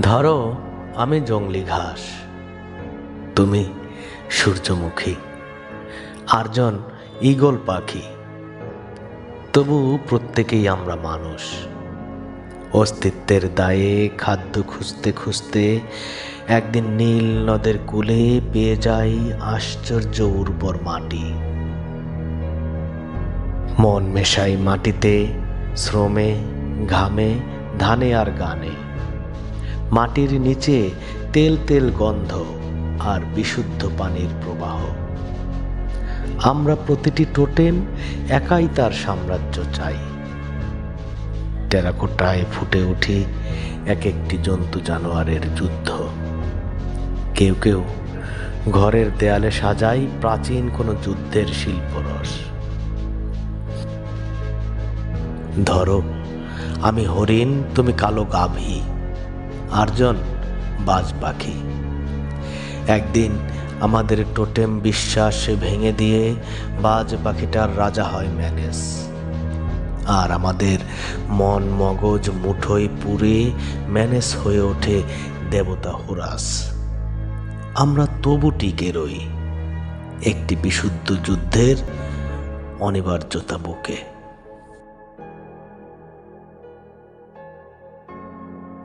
ধরো, আমি জঙ্গলি ঘাস। তুমি সূর্যমুখী। আরজন, ঈগল পাখি। তবু প্রত্যেকেই আমরা মানুষ। অস্তিত্বের দায়ে খাদ্য খুঁজতে খুঁজতে একদিন নীল নদের কূলে পেয়ে যাই আশ্চর্য উর্বর মাটি। মন মেশাই মাটিতে, শ্রমে, ঘামে, ধানে আর গানে। মাটির নিচে তেল তেল গন্ধ আর বিশুদ্ধ পানির প্রবাহ। আমরা প্রতিটি টোটেম একাই তার সাম্রাজ্য চাই। টেরাকোটায় ফুটে উঠি এক একটি জন্তু জানোয়ারের যুদ্ধ। কেউ কেউ ঘরের দেয়ালে সাজাই প্রাচীন কোনো যুদ্ধের শিল্পরস। ধরো, আমি হরিণ, তুমি কালো গাভী। আরজন বাজ পাখি। একদিন আমাদের টোটেম বিশ্বাস ভেঙে দিয়ে বাজ পাখিটার রাজা হয় ম্যানেস। আর আমাদের মন মগজ মুঠোয় পুরে ম্যানেস হয়ে ওঠে দেবতা হুরাস। আমরা তবু টিকে রই একটি বিশুদ্ধ যুদ্ধের অনিবার্যতা বুকে।